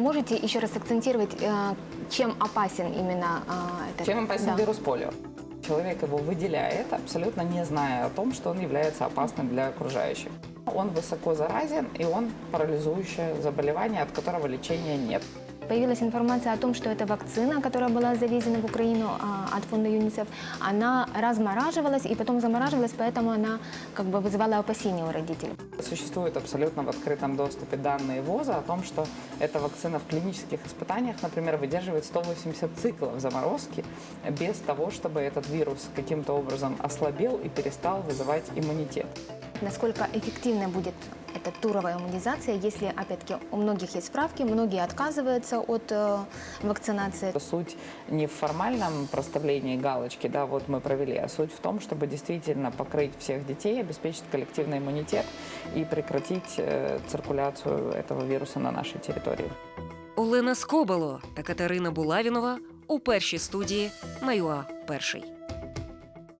можете еще раз акцентировать, э, чем опасен именно э, этот? Чем опасен Да. вирус полио? Человек его выделяет, абсолютно не зная о том, что он является опасным для окружающих. Он высоко заразен, и он парализующее заболевание, от которого лечения нет. Появилась информация о том, что эта вакцина, которая была завезена в Украину а, от фонда ЮНИСЕФ, она размораживалась и потом замораживалась, поэтому она как бы вызывала опасения у родителей. Существуют абсолютно в открытом доступе данные ВОЗа о том, что эта вакцина в клинических испытаниях, например, выдерживает 180 циклов заморозки без того, чтобы этот вирус каким-то образом ослабел и перестал вызывать иммунитет Насколько эффективной будет эта туровая иммунизация, если, опять-таки, у многих есть справки, многие отказываются от э, вакцинации. Суть не в формальном проставлении галочки, да, вот мы провели, а суть в том, чтобы действительно покрыть всех детей, обеспечить коллективный иммунитет и прекратить э, циркуляцию этого вируса на нашей территории. Олена Скобело та Катерина Булавінова у першій студії на ЮА Перший.